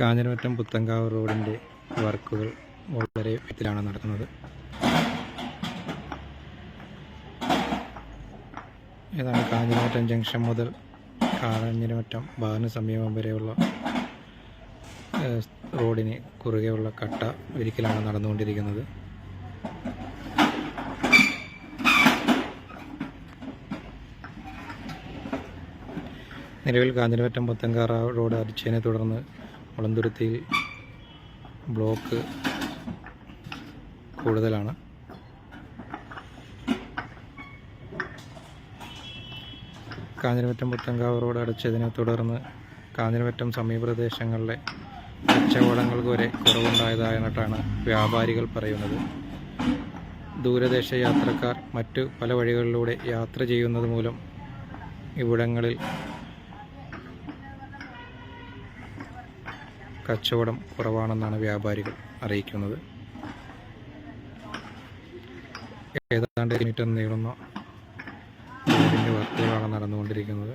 കാഞ്ഞിരമറ്റം പുത്തങ്കാവ് റോഡിന്റെ വർക്കുകൾ വളരെ വിധത്തിലാണ് നടക്കുന്നത് ഏതാണ് കാഞ്ഞിരമറ്റം ജംഗ്ഷൻ മുതൽ കാഞ്ഞിരമറ്റം ബാറിന് സമീപം വരെയുള്ള റോഡിന് കുറുകെയുള്ള കട്ട ഒരിക്കലാണ് നടന്നുകൊണ്ടിരിക്കുന്നത്. നിലവിൽ കാഞ്ഞിരമറ്റം പുത്തങ്കാറ റോഡ് അടിച്ചതിനെ തുടർന്ന് മുളന്തുരുത്തിയിൽ ബ്ലോക്ക് കൂടുതലാണ്. കാഞ്ഞിരമറ്റം പുത്തങ്കാവ് റോഡ് അടച്ചതിനെ തുടർന്ന് കാഞ്ഞിരമറ്റം സമീപപ്രദേശങ്ങളിലെ കച്ചവടങ്ങൾക്ക് വരെ കുറവുണ്ടായതായിട്ടാണ് വ്യാപാരികൾ പറയുന്നത്. ദൂരദേശ യാത്രക്കാർ മറ്റു പല വഴികളിലൂടെ യാത്ര ചെയ്യുന്നത് മൂലം ഇവിടങ്ങളിൽ കച്ചവടം കുറവാണെന്നാണ് വ്യാപാരികൾ അറിയിക്കുന്നത്. ഏതാണ്ട് മീറ്റർ നീളുന്ന വർക്കുകളാണ് നടന്നുകൊണ്ടിരിക്കുന്നത്.